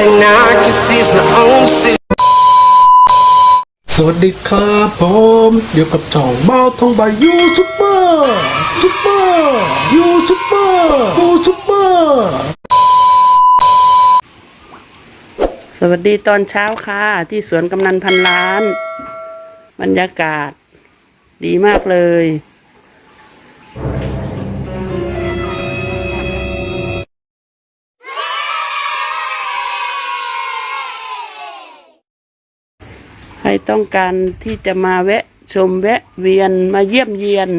everything I can see is my own suit. สวัสดีครับผมอยู่กับช่องบ้าทองใบยูทูบเบอร์ทูบเบอร์ยูทูบเบอร์ยูทูบเบอร์สวัสดีตอนเช้าค่ะ ที่สวนกำนันพันล้าน บรรยากาศ ดีมากเลย รต้องการที่จะมาแวะชมแวะเวียนมาเยี่ยมเยียน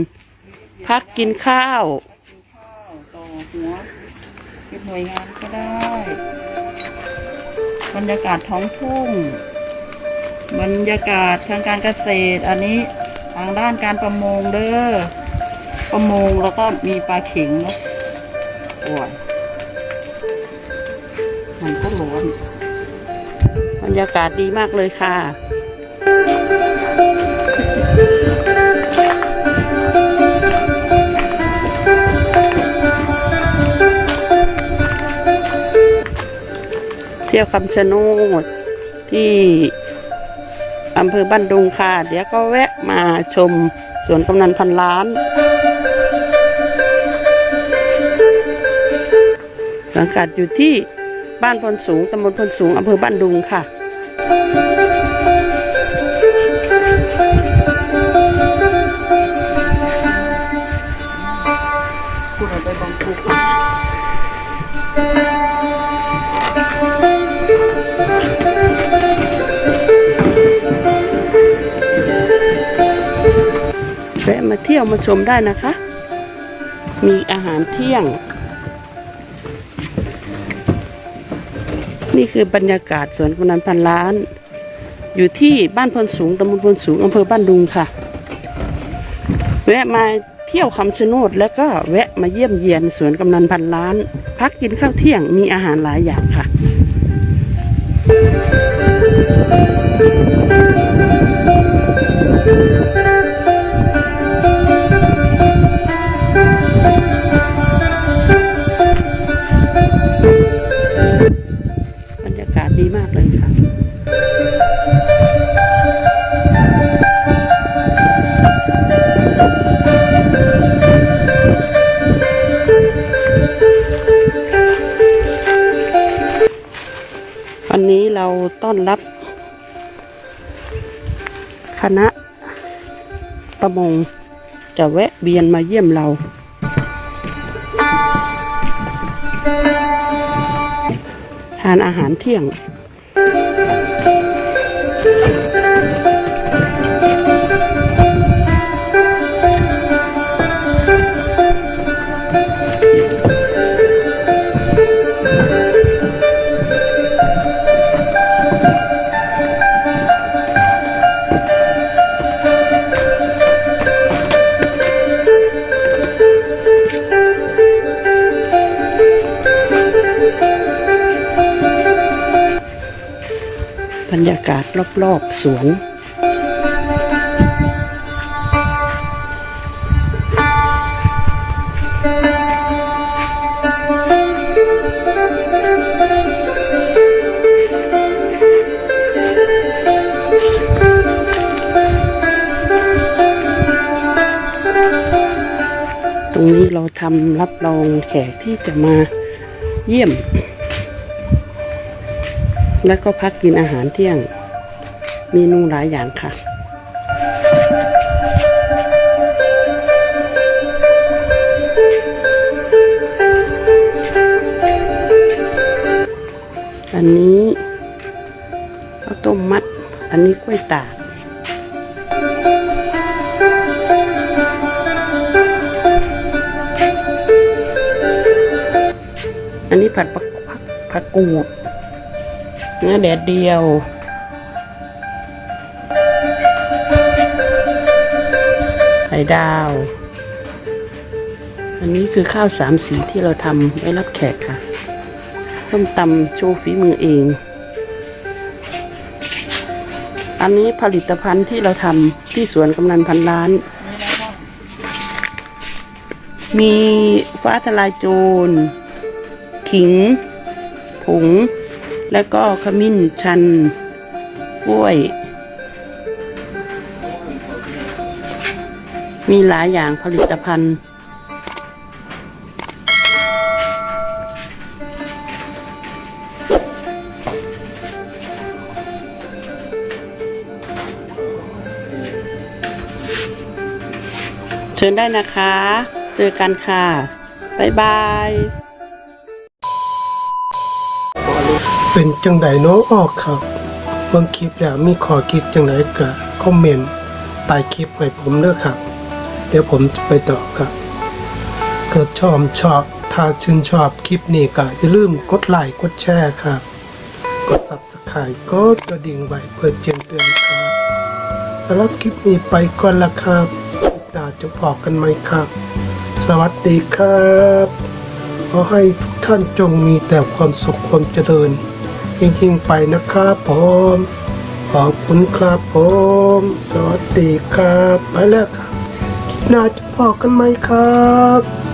พักกินข้าว ต่อหัวเป็นหน่วยงานก็ได้ บรรยากาศท้องทุ่ง บรรยากาศทางการเกษตร อันนี้ทางด้านการประมงเด้อ ประมงแล้วก็มีปลาเข็งเนาะโอ้ยมันก็ร้อนบรรยากาศดีมากเลยค่ะ เที่ยวคำชะโนดที่อำเภอบ้านดุงค่ะ เดี๋ยวก็แวะมาชมสวนกำนันพันล้าน สังกัดอยู่ที่บ้านพลสูงตำบลพลสูงอำเภอบ้านดุงค่ะ วะมาเที่ยวมาชมได้นะคะ มีอาหารเที่ยง นี่คือบรรยากาศสวนกำนันพันล้าน อยู่ที่บ้านพลสูงตำบลพลสูงอำเภอบ้านดุงค่ะ แวะมาเที่ยวคำชะโนดแล้วก็แวะมาเยี่ยมเยียนสวนกำนันพันล้าน พักกินข้าวเที่ยงมีอาหารหลายอย่างค่ะ เราต้อนรับคณะประมงจะแวะเวียนมาเยี่ยมเรา ทานอาหารเที่ยง บรรยากาศรอบๆสวนตรงนี้เราทำรับรองแขกที่จะมาเยี่ยม แล้วก็พักกินอาหารเที่ยง เมนูหลายอย่างค่ะ อันนี้ข้าวต้มมัด อันนี้กล้วยตากอันนี้ผัดผักผักผักกูด เนื้อแดดเดียว ไข่ดาว อันนี้คือข้าวสามสีที่เราทำไว้รับแขกค่ะส้มตำโชว์ฝีมือเอง อันนี้ผลิตภัณฑ์ที่เราทำที่สวนกำนันพันล้าน มีฟ้าทลายโจร ขิง ผง แล้วก็ขมิ้นชันกล้วย มีหลายอย่างผลิตภัณฑ์ เชิญได้นะคะ เจอกันค่ะ บ๊ายบาย เป็นจังไดเน้องออกครับเบิ่งคลิปแล้วมีขอคิดจังไดก็คอมเมนต์ใต้คลิปให้ผมเด้อครับ เดี๋ยวผมจะไปตอบครับกิดชอบชอบถ้าชื่นชอบคลิปนี้ก็อย่าลืมกดไลค์กดแชร์ครับกด Subscribe กดกระดิ่งไว้เพื่อแจ้งเตือนครับสำหรับคลิปนี้ไปก่อนละครับคลิปหน้าจะพบกันไหมครับ สวัสดีครับ ขอให้ทุกท่านจงมีแต่ความสุขความเจริญ ยิ่งๆไปนะครับผมขอบคุณครับผม สวัสดีครับ ไปแล้วครับ คิดหน้าจะพอกันไหมครับ